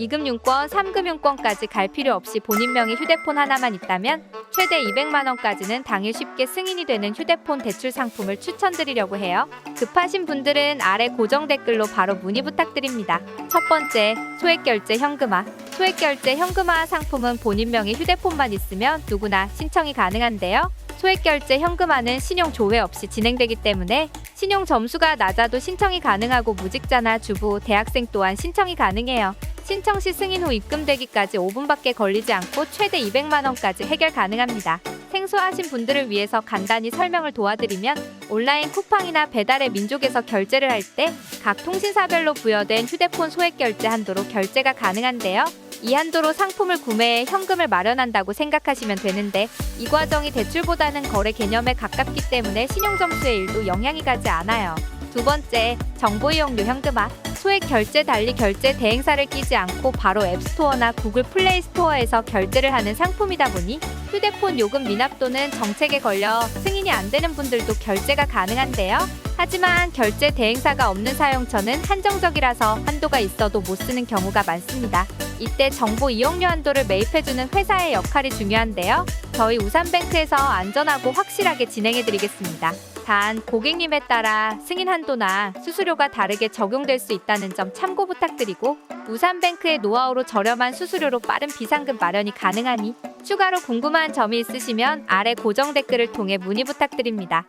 2금융권, 3금융권까지 갈 필요 없이 본인 명의 휴대폰 하나만 있다면 최대 200만 원까지는 당일 쉽게 승인이 되는 휴대폰 대출 상품을 추천드리려고 해요. 급하신 분들은 아래 고정 댓글로 바로 문의 부탁드립니다. 첫 번째, 소액 결제 현금화. 소액 결제 현금화 상품은 본인 명의 휴대폰만 있으면 누구나 신청이 가능한데요. 소액 결제 현금화는 신용 조회 없이 진행되기 때문에 신용 점수가 낮아도 신청이 가능하고 무직자나 주부, 대학생 또한 신청이 가능해요. 신청 시 승인 후 입금되기까지 5분밖에 걸리지 않고 최대 200만 원까지 해결 가능합니다. 생소하신 분들을 위해서 간단히 설명을 도와드리면 온라인 쿠팡이나 배달의 민족에서 결제를 할 때 각 통신사별로 부여된 휴대폰 소액 결제 한도로 결제가 가능한데요. 이 한도로 상품을 구매해 현금을 마련한다고 생각하시면 되는데 이 과정이 대출보다는 거래 개념에 가깝기 때문에 신용 점수에 일도 영향이 가지 않아요. 두 번째, 정보 이용료 현금화. 소액 결제 달리 결제 대행사를 끼지 않고 바로 앱스토어나 구글 플레이 스토어에서 결제를 하는 상품이다 보니 휴대폰 요금 미납 또는 정책에 걸려 승인이 안 되는 분들도 결제가 가능한데요. 하지만 결제 대행사가 없는 사용처는 한정적이라서 한도가 있어도 못 쓰는 경우가 많습니다. 이때 정보 이용료 한도를 매입해주는 회사의 역할이 중요한데요. 저희 우산뱅크에서 안전하고 확실하게 진행해 드리겠습니다. 단 고객님에 따라 승인 한도나 수수료가 다르게 적용될 수 있다는 점 참고 부탁드리고 우산뱅크의 노하우로 저렴한 수수료로 빠른 비상금 마련이 가능하니 추가로 궁금한 점이 있으시면 아래 고정 댓글을 통해 문의 부탁드립니다.